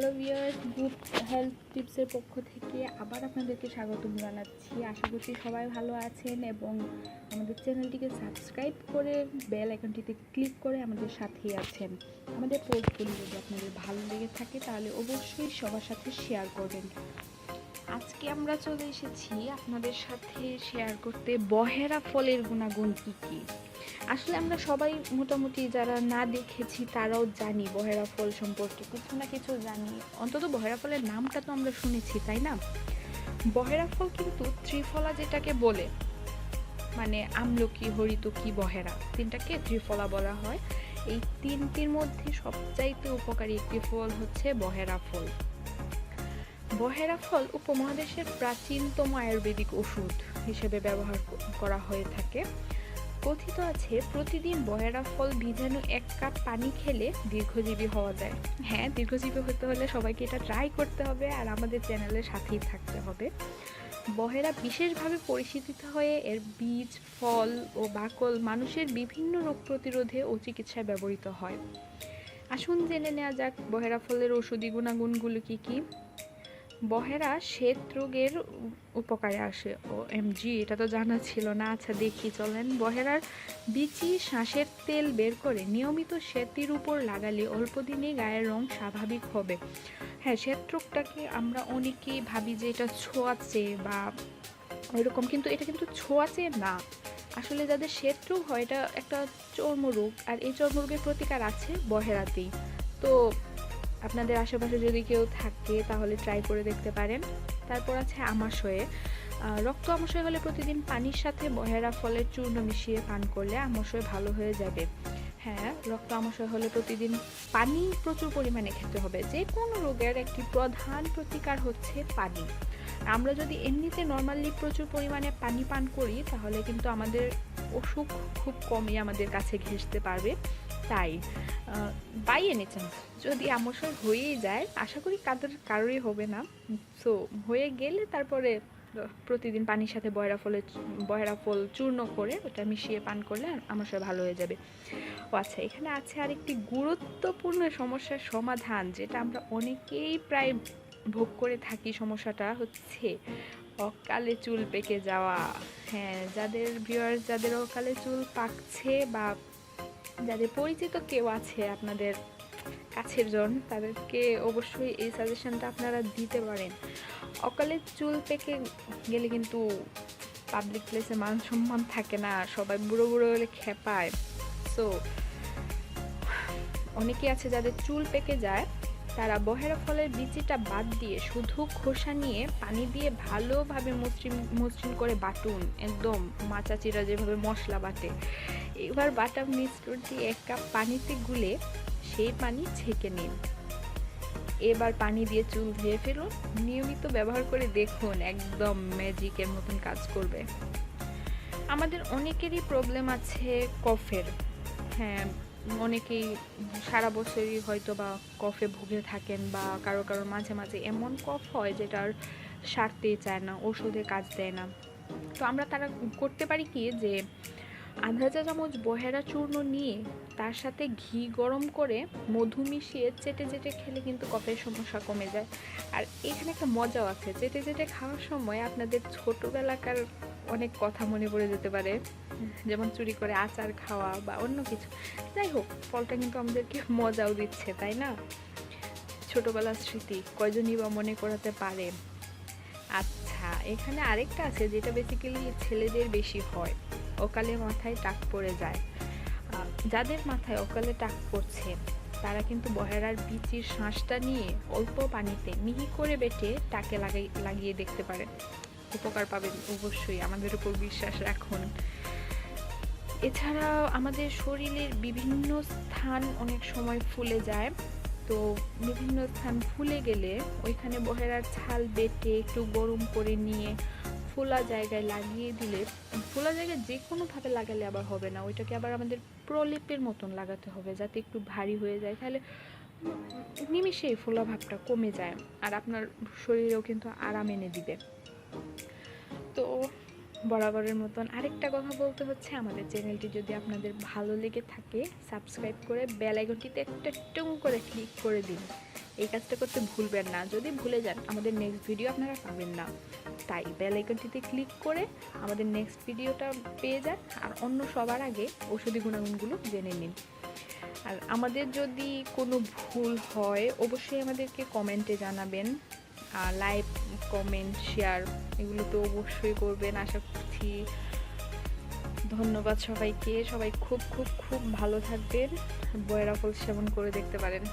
Hello viewers good health টিপসের পক্ষ থেকে আবার আপনাদেরকে স্বাগতম জানাচ্ছি। আশা করছি সবাই ভালো আছেন এবং আমাদের চ্যানেলটিকে সাবস্ক্রাইব করে বেল আইকনটিতে ক্লিক করে আমাদের সাথেই আছেন। আমাদের পোস্টগুলি যদি আপনাদের ভালো লেগে থাকে, তাহলে অবশ্যই সবার সাথে শেয়ার করবেন। আজকে আমরা চলে এসেছি আপনাদের সাথে শেয়ার করতে বহেরা ফলের গুণাগুণ কী কী? আসলে আমরা সবাই মোটামুটি যারা না দেখেছি তারাও জানি বহেরা ফল সম্পর্কে, কিছু না কিছু জানি। অন্তত বহেরা ফলের নামটা তো আমরা শুনেছি, তাই না? বহেরা ফল কিন্তু ত্রিফলা যেটাকে বলে মানে আমলকি, হরিতকি, বহেরা, তিনটাকে ত্রিফলা বলা হয়। এই তিনটির মধ্যে সবচাইতে উপকারী একটি ফল হচ্ছে বহেরা ফল। বহেরা ফল উপমহাদেশের প্রাচীনতম আয়ুর্বেদিক ওষুধ হিসেবে ব্যবহার করা হয়ে থাকে। কথিত আছে, প্রতিদিন বহেরা ফল ভিজানো এক কাপ পানি খেলে দীর্ঘজীবী হওয়া যায়। হ্যাঁ দীর্ঘজীবী হতে হলে সবাইকে এটা ট্রাই করতে হবে আর আমাদের চ্যানেলের সাথেই থাকতে হবে। বহেরা বিশেষভাবে পরিচিত হয়ে এর বীজ, ফল ও বাকল মানুষের বিভিন্ন রোগ প্রতিরোধে ও চিকিৎসায় ব্যবহৃত হয়। আসুন জেনে নেওয়া যাক বহেরা ফলের ওষুধি গুণাগুণগুলো কী কী। বহেরা শ্বেত রোগের উপকারে আসে। ও এমজি এটা তো জানা ছিল না। আচ্ছা দেখি, চলেন। বহেরার বিচি শ্বাসের তেল বের করে নিয়মিত শ্বেতির উপর লাগালে অল্প দিনে গায়ের রং স্বাভাবিক হবে। হ্যাঁ শ্বেত রোগটাকে আমরা অনেকেই ভাবি যে এটা ছোঁয়াচে বা ওইরকম, কিন্তু এটা কিন্তু ছোঁয়াচে না। আসলে যাদের শ্বেত রোগ হয়, এটা একটা চর্মরোগ। আর এই চর্মরোগের প্রতিকার আছে বহেরাতেই। তো আপনাদের আশেপাশে যদি কেউ থাকে, তাহলে ট্রাই করে দেখতে পারেন। তারপর আছে আমাশয়ে। রক্ত আমাশয় হলে প্রতিদিন পানির সাথে বহেরা ফলের চূর্ণ মিশিয়ে পান করলে আমাশয় ভালো হয়ে যাবে। হ্যাঁ রক্ত আমাশয় হলে প্রতিদিন পানি প্রচুর পরিমাণে খেতে হবে। যে কোনো রোগের একটি প্রধান প্রতিকার হচ্ছে পানি। আমরা যদি এমনিতে নর্মালি প্রচুর পরিমাণে পানি পান করি, তাহলে কিন্তু আমাদের অসুখ খুব কমই আমাদের কাছে ঘেঁষতে পারবে। তাই বাই এনি চান্স যদি আমসর হয়েই যায়, আশা করি কাদের কারোরই হবে না। সো হয়ে গেলে তারপরে প্রতিদিন পানির সাথে বয়রা ফলের চু- বয়রা ফল চূর্ণ করে ওটা মিশিয়ে পান করলে আমাশয় ভালো হয়ে যাবে। ও আচ্ছা এখানে আছে আরেকটি গুরুত্বপূর্ণ সমস্যার সমাধান, যেটা আমরা অনেকেই প্রায় ভোগ করে থাকি। সমস্যাটা হচ্ছে অকালে চুল পেকে যাওয়া। হ্যাঁ যাদের ভিউয়ার্স যাদের অকালে চুল পাকছে বা যাদের পরিচিত কেউ আছে, আপনাদের কাছের জন, তাদেরকে অবশ্যই এই সাজেশনটা আপনারা দিতে পারেন। অকালে চুল পেকে গেলে কিন্তু পাবলিক প্লেসে মান সম্মান থাকে না, সবাই বুড়ো বুড়ো হলে খেপায়। সো অনেকে আছে যাদের চুল পেকে যায় তারা বহেরা ফলের বিচিটা বাদ দিয়ে শুধু খোসা নিয়ে পানি দিয়ে ভালোভাবে মসৃণ মসৃণ করে বাটুন, একদম মাচাচিরা যেভাবে মশলা বাটে। এবার বাটা মিশ্রণ দিয়ে এক কাপ পানিতে গুলে সেই পানি ছেঁকে নিন। এবার পানি দিয়ে চুল ধুয়ে ফেলুন। নিয়মিত ব্যবহার করে দেখুন একদম ম্যাজিকের মতন কাজ করবে। আমাদের অনেকেরই প্রবলেম আছে কফের। হ্যাঁ অনেকেই সারা বছরই হয়তো বা কফে ভুগে থাকেন বা কারও কারও মাঝে মাঝে এমন কফ হয় যেটার সারতেই চায় না, ওষুধে কাজ দেয় না। তো আমরা তারা করতে পারি কি যে আধা চা চামচ বহেরা চূর্ণ নিয়ে তার সাথে ঘি গরম করে মধু মিশিয়ে চেটে চেটে খেলে কিন্তু কফের সমস্যা কমে যায়। আর এখানে একটা মজাও আছে, চেটে চেটে খাওয়ার সময় আপনাদের ছোটোবেলাকার অনেক কথা মনে পড়ে যেতে পারে। যেমন চুরি করে আচার খাওয়া বা অন্য কিছু। যাই হোক, ফলটা কিন্তু আমাদেরকে মজাও দিচ্ছে, তাই না? ছোটোবেলার স্মৃতি কয়জনই বা মনে করাতে পারে? আচ্ছা এখানে আরেকটা আছে যেটা বেসিক্যালি ছেলেদের বেশি হয়। অকালে মাথায় টাক পড়ে যায়। যাদের মাথায় অকালে টাক পড়ছে, তারা কিন্তু বহেরার বিচির শ্বাসটা নিয়ে অল্প পানিতে মিহি করে বেটে টাকে লাগাই, লাগিয়ে দেখতে পারেন। উপকার পাবেন অবশ্যই, আমাদের উপর বিশ্বাস রাখুন। এছাড়া আমাদের শরীরের বিভিন্ন স্থান অনেক সময় ফুলে যায়। তো বিভিন্ন স্থান ফুলে গেলে ওইখানে বহেরার ছাল বেটে একটু গরম করে নিয়ে ফোলা জায়গায় লাগিয়ে দিলে ফোলা জায়গায় যে কোনোভাবে লাগালে আবার হবে না। ওইটাকে আবার আমাদের প্রলেপের মতন লাগাতে হবে যাতে একটু ভারী হয়ে যায়। তাহলে নিমিষেই ফোলা ভাবটা কমে যায় আর আপনার শরীরেও কিন্তু আরাম এনে দিবে। তো বরাবরের মতন আরেকটা কথা বলতে হচ্ছে আমাদের চ্যানেলটি যদি আপনাদের ভালো লেগে থাকে, সাবস্ক্রাইব করে বেল একটা টুং করে ক্লিক করে দিন। এই কাজটা করতে ভুলবেন না। যদি ভুলে যান, আমাদের নেক্সট ভিডিও আপনারা পাবেন না। তাই বেল আইকনটিতে ক্লিক করে আমাদের নেক্সট ভিডিওটা পেয়ে যান আর অন্য সবার আগে ঔষধি গুণাগুণগুলো জেনে নিন। আর আমাদের যদি কোনো ভুল হয়, অবশ্যই আমাদেরকে কমেন্টে জানাবেন। আর লাইভ কমেন্ট শেয়ার এগুলো তো অবশ্যই করবেন, আশা করছি। ধন্যবাদ সবাইকে। সবাই খুব খুব খুব ভালো থাকবেন। বয়রা ফল সেবন করে দেখতে পারেন।